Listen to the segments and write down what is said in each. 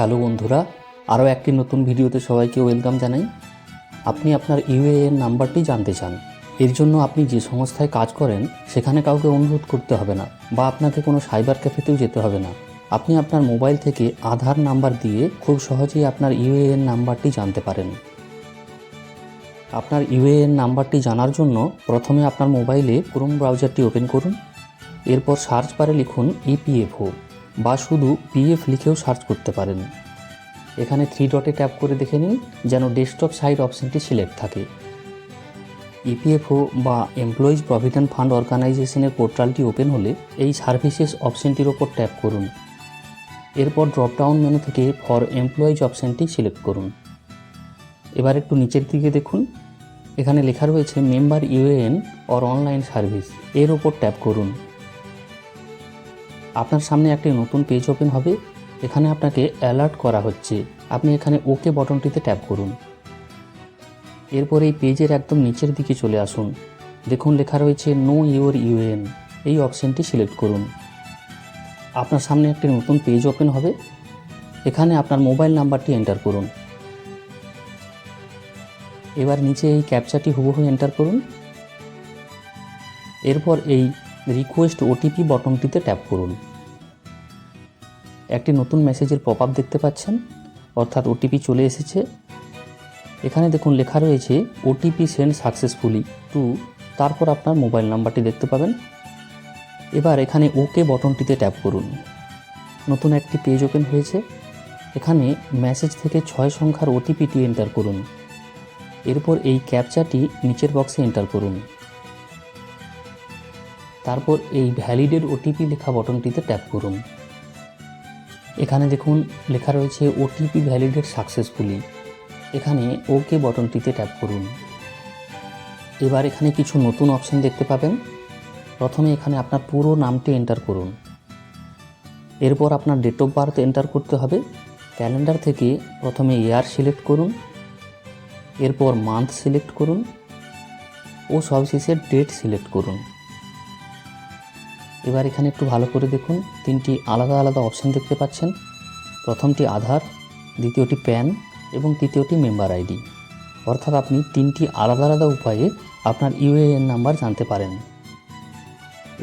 Hello বন্ধুরা, আরও একটি নতুন ভিডিওতে সবাইকে ওয়েলকাম জানাই। আপনি আপনার ইউএএন নাম্বারটি জানতে চান। এর জন্য আপনি যে সংস্থায় কাজ করেন, সেখানে কাউকে অনুরোধ করতে হবে না বা আপনাকে কোনো সাইবার ক্যাফেতেও যেতে হবে না। আপনি আপনার মোবাইল থেকে আধার নাম্বার দিয়ে খুব সহজেই আপনার ইউএএন নাম্বারটি জানতে পারেন। আপনার ইউএএন নাম্বারটি জানার জন্য প্রথমে আপনার মোবাইলে ক্রোম ব্রাউজারটি ওপেন করুন। এরপর সার্চ বারে লিখুন ইপিএফও বা শুধু পিএফ লিখেও সার্চ করতে পারেন। এখানে থ্রি ডটে ট্যাপ করে দেখে নিন যেন ডেস্কটপ সাইড অপশনটি সিলেক্ট থাকে। ইপিএফও বা এমপ্লয়িজ প্রভিডেন্ট ফান্ড অর্গানাইজেশনের পোর্টালটি ওপেন হলে এই সার্ভিসেস অপশনটির ওপর ট্যাপ করুন। এরপর ড্রপডাউন মেনু থেকে ফর এমপ্লয়িজ অপশনটি সিলেক্ট করুন। এবার একটু নিচের দিকে দেখুন। এখানে লেখা রয়েছে member UAN or online service এর ওপর ট্যাপ করুন। আপনার সামনে একটি নতুন পেজ ওপেন হবে। এখানে আপনাকে অ্যালার্ট করা হচ্ছে। আপনি এখানে ওকে বটনটিতে ট্যাপ করুন। এরপর এই পেজের একদম নিচের দিকে চলে আসুন। দেখুন, লেখা রয়েছে নো ইউর ইউএন এই অপশনটি সিলেক্ট করুন। আপনার সামনে একটি নতুন পেজ ওপেন হবে। এখানে আপনার মোবাইল নাম্বারটি এন্টার করুন। এবার নিচে এই ক্যাপচাটি হুবহু এন্টার করুন। এরপর এই রিকোয়েস্ট ওটিপি বটনটিতে ট্যাপ করুন। একটি নতুন মেসেজের পপ আপ দেখতে পাচ্ছেন, অর্থাৎ ওটিপি চলে এসেছে। এখানে দেখুন লেখা রয়েছে ওটিপি সেন্ড সাকসেসফুলি টু তারপর আপনার মোবাইল নাম্বারটি দেখতে পাবেন। এবার এখানে ওকে বটনটিতে ট্যাপ করুন। নতুন একটি পেজ ওপেন হয়েছে। এখানে মেসেজ থেকে ছয় সংখ্যার ওটিপিটি এন্টার করুন। এরপর এই ক্যাপচাটি নিচের বক্সে এন্টার করুন। তারপর এই ভ্যালিডের ওটিপি লেখা বটনটিতে ট্যাপ করুন। এখানে দেখুন, লেখা রয়েছে ওটিপি ভ্যালিডেড সাকসেসফুলি এখানে ওকে বটনটিতে ট্যাপ করুন। এবার এখানে কিছু নতুন অপশন দেখতে পাবেন। প্রথমে এখানে আপনার পুরো নামটি এন্টার করুন। এরপর আপনার ডেট অফ বার্থ এন্টার করতে হবে। ক্যালেন্ডার থেকে প্রথমে ইয়ার সিলেক্ট করুন। এরপর মান্থ সিলেক্ট করুন। ও সবশেষে ডেট সিলেক্ট করুন। এবার এখানে একটু ভালো করে দেখুন। তিনটি আলাদা আলাদা অপশান দেখতে পাচ্ছেন। প্রথমটি আধার, দ্বিতীয়টি প্যান এবং তৃতীয়টি মেম্বার আইডি অর্থাৎ আপনি তিনটি আলাদা আলাদা উপায়ে আপনার ইউএএন নাম্বার জানতে পারেন।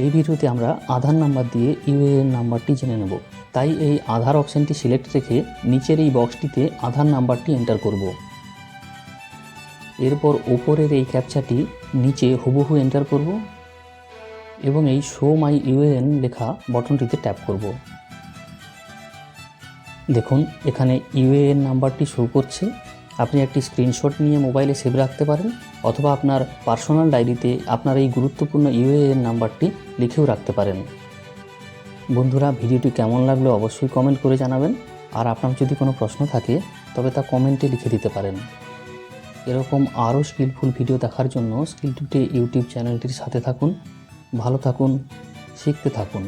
এই ভিডিওতে আমরা আধার নাম্বার দিয়ে ইউএএন নাম্বারটি জেনে নেব। তাই এই আধার অপশানটি সিলেক্ট রেখে নিচের এই বক্সটিতে আধার নাম্বারটি এন্টার করব। এরপর ওপরের এই ক্যাপচাটি নিচে হুবহু এন্টার করব। এবং এই শো মাই ইউএএন লেখা বটনটিতে ট্যাপ করব। দেখুন, এখানে ইউএএন নাম্বারটি শো করছে। আপনি একটি স্ক্রিনশট নিয়ে মোবাইলে সেভ রাখতে পারেন, অথবা আপনার পার্সোনাল ডায়েরিতে আপনার এই গুরুত্বপূর্ণ ইউএএন নাম্বারটি লিখেও রাখতে পারেন। বন্ধুরা, ভিডিওটি কেমন লাগল অবশ্যই কমেন্ট করে জানাবেন। আর আপনার যদি কোনো প্রশ্ন থাকে, তবে তা কমেন্টে লিখে দিতে পারেন। এরকম আরও স্কিলফুল ভিডিও দেখার জন্য স্কিল টুটে ইউটিউব চ্যানেলটির সাথে থাকুন। ভালো থাকুন শিখতে থাকুন।